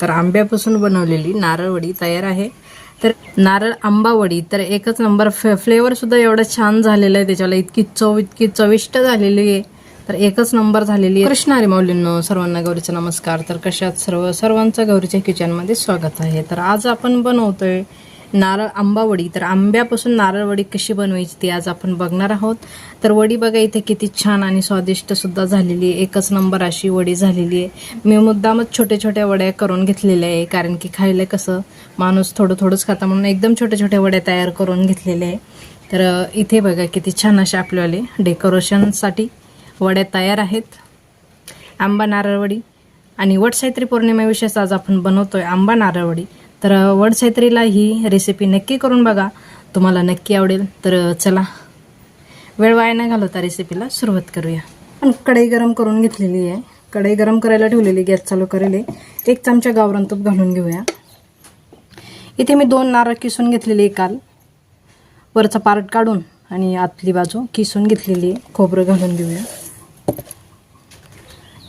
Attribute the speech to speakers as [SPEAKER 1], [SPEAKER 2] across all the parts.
[SPEAKER 1] तर आंब्यापासून बनवलेली नारळवडी तयार आहे. तर नारळ आंबावडी तर एकच नंबर फ्ले फ्लेवरसुद्धा एवढा एवढं छान झालेलं आहे त्याच्याला. इतकी चव इतकी चविष्ट झालेली आहे. तर एकच नंबर झालेली आहे. कृष्णारी माऊलींनो सर्वांना गौरीचा नमस्कार. तर कशात सर्व सर्वांचं गौरीच्या किचनमध्ये स्वागत आहे. तर आज आपण बनवतोय नारळ आंबावडी. तर आंब्यापासून नारळवडी कशी बनवायची ती आज आपण बघणार आहोत. तर वडी बघा इथे किती छान आणि स्वादिष्ट सुद्धा झालेली आहे. एकच नंबर अशी वडी झालेली आहे. मी मुद्दामच छोट्या छोट्या वड्या करून घेतलेल्या आहे कारण की खायला कसं माणूस थोडं थोडंच खाता म्हणून एकदम छोट्या छोट्या वड्या तयार करून घेतलेल्या आहे. तर इथे बघा किती छान असे आपल्यावाले डेकोरेशनसाठी वड्या तयार आहेत. आंबा नारळवडी आणि वटसावित्री पौर्णिमेविषयीच आज आपण बनवतोय आंबा नारळवडी तर वडसैत्रीला ही रेसिपी नक्की करून बघा. तुम्हाला नक्की आवडेल. तर चला. वेळ वाया न घालवता रेसिपीला सुरुवात करूया. पण कढई गरम करून घेतलेली आहे. कढई गरम करायला ठेवलेली गॅस चालू करेल. एक चमचा गावरान तूप घालून घेऊया. इथे मी दोन नारळ किसून घेतलेली काल. वरचा पार्ट काढून आणि आतली बाजू किसून घेतलेली आहे. खोबरं घालून घेऊया.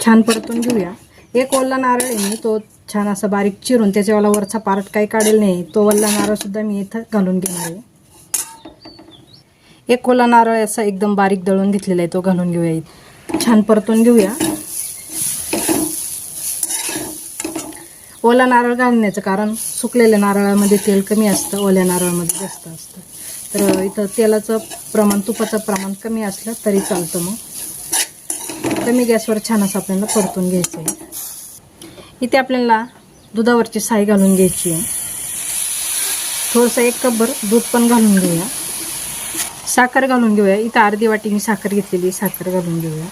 [SPEAKER 1] छान परतून घेऊया. एक ओला नारळ आहे मी तो छान असं बारीक चिरून त्याच्यावाला वरचा पार्ट काही काढेल नाही. तो वल्ला नारळसुद्धा मी इथं घालून घेणार आहे. एक ओला नारळ असा एकदम बारीक दळून घेतलेला आहे तो घालून घेऊया. छान परतून घेऊया. ओला नारळ घालण्याचं कारण सुकलेल्या नारळामध्ये तेल कमी असतं ओल्या नारळामध्ये जास्त असतं. तर इथं तेलाचं प्रमाण तुपाचं प्रमाण कमी असलं तरी चालतं मग. कमी गॅसवर छान असं आपल्याला परतून घ्यायचं आहे. इथे आपल्याला दुधावरची साय घालून घ्यायची आहे. थोडंसं एक कपभर दूध पण घालून घेऊया. साखर घालून घेऊया. इथं अर्धी वाटी मी साखर घेतलेली आहे, साखर घालून घेऊया.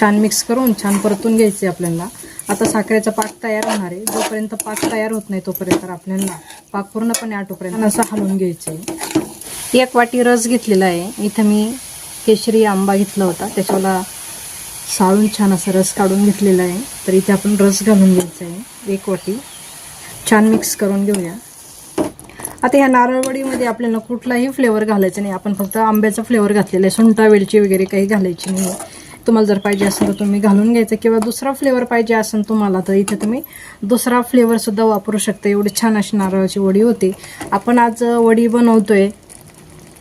[SPEAKER 1] छान मिक्स करून छान परतून घ्यायचे आपल्याला. आता साखरेचा पाक तयार होणार आहे. जोपर्यंत पाक तयार होत नाही तोपर्यंत आपल्याला पाक पूर्णपणे आटोपर्यंत असं हलवून घ्यायचं आहे. एक वाटी रस घेतलेला आहे. इथं मी केशरी आंबा घेतला होता. त्याच्याला साळून छान असा रस काढून घेतलेला आहे. तर इथे आपण रस घालून घ्यायचा आहे. एक वाटी. छान मिक्स करून घेऊया. आता ह्या नारळवडीमध्ये आपल्याला कुठलाही फ्लेवर घालायचा नाही. आपण फक्त आंब्याचा फ्लेवर घातलेला आहे. सुंठा वेलची वगैरे काही घालायची नाही. तुम्हाला जर पाहिजे असेल तर तुम्ही घालून घ्यायचं. किंवा दुसरा फ्लेवर पाहिजे असेल तुम्हाला तर इथे तुम्ही दुसरा फ्लेवरसुद्धा वापरू शकता. एवढी छान अशी नारळाची वडी होती. आपण आज वडी बनवतो आहे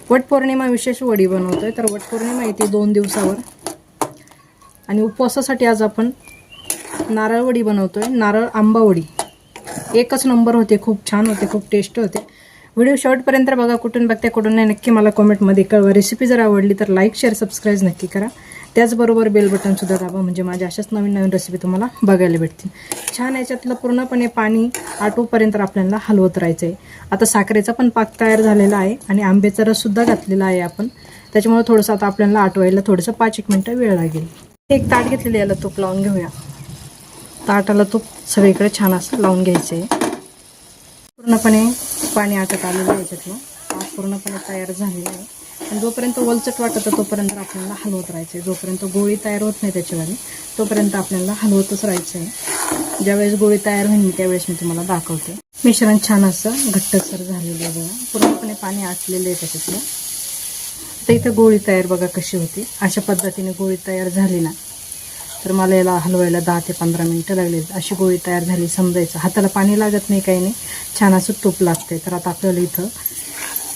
[SPEAKER 1] वटपौर्णिमा विशेष वडी बनवतो आहे तर वटपौर्णिमा येते दोन दिवसावर. आणि उपवासासाठी आज आपण नारळवडी बनवतो बनवतोय. नारळ आंबावडी एकच नंबर होते खूप छान होते खूप टेस्ट होते. व्हिडिओ शेवटपर्यंत बघा कुठून बघते कुठून नाही नक्की मला कॉमेंटमध्ये कळवा. रेसिपी जर आवडली तर लाईक शेअर सबस्क्राईब नक्की करा. त्याचबरोबर बेल बटनसुद्धा दाबा म्हणजे माझ्या अशाच नवीन नवीन रेसिपी तुम्हाला बघायला भेटतील. छान याच्यातलं पूर्णपणे पाणी आटोपर्यंत आपल्याला हलवत राहायचं आहे आता साखरेचा पण पाक तयार झालेला आहे आणि आंब्याचा रससुद्धा घातलेला आहे आपण. त्याच्यामुळे थोडंसं आता आपल्याला आटवायला थोडंसं पाच एक मिनटं वेळ लागेल. एक ताट घेतलेलं याला तूप लावून घेऊया. ताटाला तूप सगळीकडे छान असं लावून घ्यायचं. आहे पूर्णपणे पाणी आटत आलेलं आहे याच्यातलं. पाक पूर्णपणे तयार झालेलं आहे. आणि जोपर्यंत वलचट वाटत तोपर्यंत आपल्याला हलवत राहायचं आहे जोपर्यंत गोळी तयार होत नाही त्याच्यावाली तोपर्यंत आपल्याला हलवतच राहायचं आहे ज्यावेळेस गोळी तयार होईल त्यावेळेस मी तुम्हाला दाखवते. मिश्रण छान असं घट्टसर झालेलं आहे बघा. पूर्णपणे पाणी आटलेलं आहे त्याच्यातलं. तर इथं गोळी तयार बघा कशी होती. अशा पद्धतीने गोळी तयार झाली ना तर मला याला हलवायला दहा ते पंधरा मिनटं लागले. अशी गोळी तयार झाली समजायचं. हाताला पाणी लागत नाही काही नाही. छान असं तूप लागते तर आता आपल्याला इथं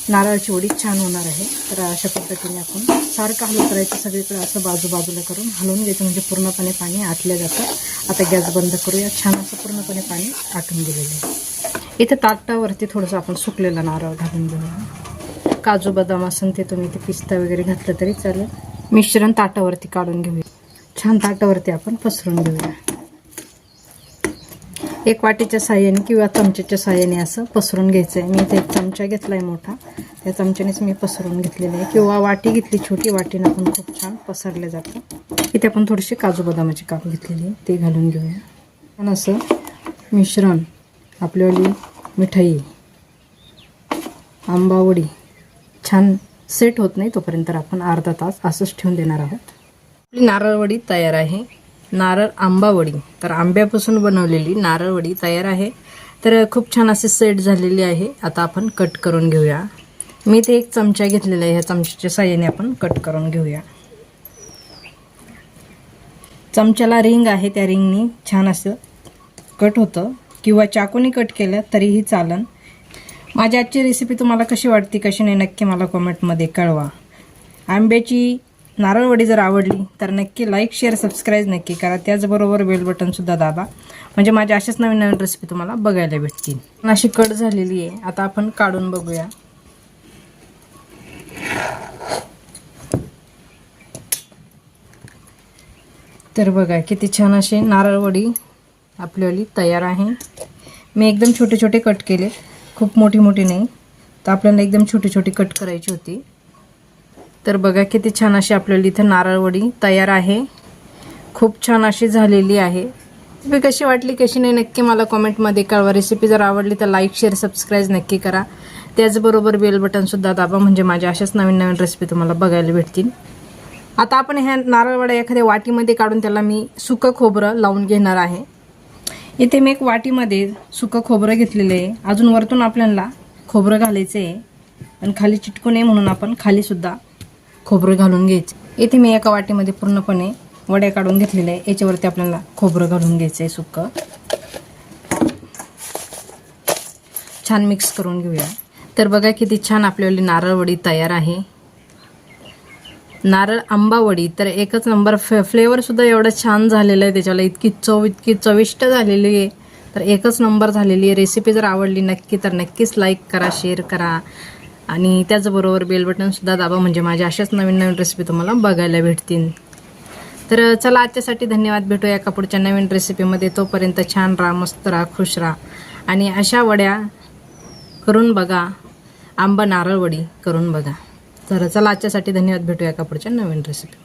[SPEAKER 1] नारळाची वडी छान होणार आहे. तर अशा पद्धतीने आपण सारखं हलवत करायचं. सगळीकडे असं बाजूबाजूला करून हलवून घ्यायचं. म्हणजे पूर्णपणे पाणी आटलं जातं. आता गॅस बंद करूया. छान असं पूर्णपणे पाणी आटून गेलेलं आहे. इथं ताटावरती थोडंसं आपण सुकलेला नारळ घालून घेऊया. काजू बदाम असेल ते तुम्ही ते पिस्ता वगैरे घातलं तरी चालेल. मिश्रण ताटावरती काढून घेऊया. छान ताटावरती आपण पसरून घेऊया. एक वाटीच्या साह्याने किंवा चमच्याच्या साह्याने असं पसरून घ्यायचं आहे मी इथे एक चमचा घेतला आहे मोठा. त्या चमच्यानेच मी पसरून घेतलेलं आहे. किंवा वाटी घेतली छोटी वाटीनं पण खूप छान पसरले जातं. इथे आपण थोडीशी काजू बदामाची काप घेतलेली आहे. ते घालून घेऊया. पण असं मिश्रण आपल्यावाली मिठाई आंबावडी छान सेट होत नाही तोपर्यंत आपण अर्धा तास असंच ठेवून देणार आहोत. आपली नारळवडी तयार आहे. नारळ आंबावडी तर आंब्यापासून बनवलेली नारळवडी तयार आहे. तर खूप छान असे सेट झालेली आहे. आता आपण कट करून घेऊया. मी ते एक चमचा घेतलेला आहे. ह्या चमच्याच्या साह्याने आपण कट करून घेऊया. चमच्याला रिंग आहे. त्या रिंगनी छान असं कट होतं. किंवा चाकूनी कट केलं तरीही चालन. माझी आजची रेसिपी तुम्हाला कशी वाटते कशी नाही नक्की मला कॉमेंटमध्ये कळवा. आंब्याची नारळवडी जर आवडली तर नक्की लाईक शेअर सबस्क्राईब नक्की करा. त्याचबरोबर बेल बटनसुद्धा दाबा. म्हणजे माझ्या अशाच नवीन नवीन रेसिपी तुम्हाला बघायला भेटतील. अशी कट झालेली आहे. आता आपण काढून बघूया. तर बघा किती छान असे नारळवडी आपल्याली तयार आहे. मी एकदम छोटे छोटे कट केले. खूप मोठी मोठी नाही. तर आपल्याला एकदम छोटी छोटी कट करायची होती. तर बघा किती छान अशी आपल्याला इथं नारळवडी तयार आहे. खूप छान अशी झालेली आहे. रेसिपी कशी वाटली कशी नाही नक्की मला कॉमेंटमध्ये कळवा. रेसिपी जर आवडली तर लाईक शेअर सबस्क्राईब नक्की करा. त्याचबरोबर बेल बटनसुद्धा दाबा म्हणजे माझ्या अशाच नवीन नवीन रेसिपी तुम्हाला बघायला भेटतील. आता आपण ह्या नारळवड्या एखाद्या वाटीमध्ये काढून त्याला मी सुकं खोबरं लावून घेणार आहे. इथे मी एक वाटीमध्ये सुकं खोबरं घेतलेलं आहे. अजून वरतून आपल्याला खोबरं घालायचं आहे. आणि खाली चिटकू नये म्हणून आपण खालीसुद्धा खोबरं घालून घ्यायचं. इथे मी एका वाटीमध्ये पूर्णपणे वड्या काढून घेतलेल्या आहे. याच्यावरती आपल्याला खोबरं घालून घ्यायचं आहे सुकं. छान मिक्स करून घेऊया. तर बघा किती छान आपल्याली नारळवडी तयार आहे. नारळ आंबा वडी तर एकच नंबर फ्ले फ्लेवरसुद्धा एवढं छान झालेलं आहे त्याच्याला. इतकी चव इतकी चविष्ट झालेली आहे. तर एकच नंबर झालेली आहे. रेसिपी जर आवडली नक्की तर नक्कीच लाईक करा शेअर करा. आणि त्याचबरोबर बेल बटनसुद्धा दाबा म्हणजे माझ्या अशाच नवीन नवीन रेसिपी तुम्हाला बघायला भेटतील. तर चला आजच्यासाठी धन्यवाद. भेटूया एका पुढच्या नवीन रेसिपीमध्ये तोपर्यंत छान राहा मस्त राहा खुश राहा. आणि अशा वड्या करून बघा. आंबा नारळ वडी करून बघा. तर चला आजच्यासाठी धन्यवाद. भेटूया का पुढच्या नवीन रेसिपी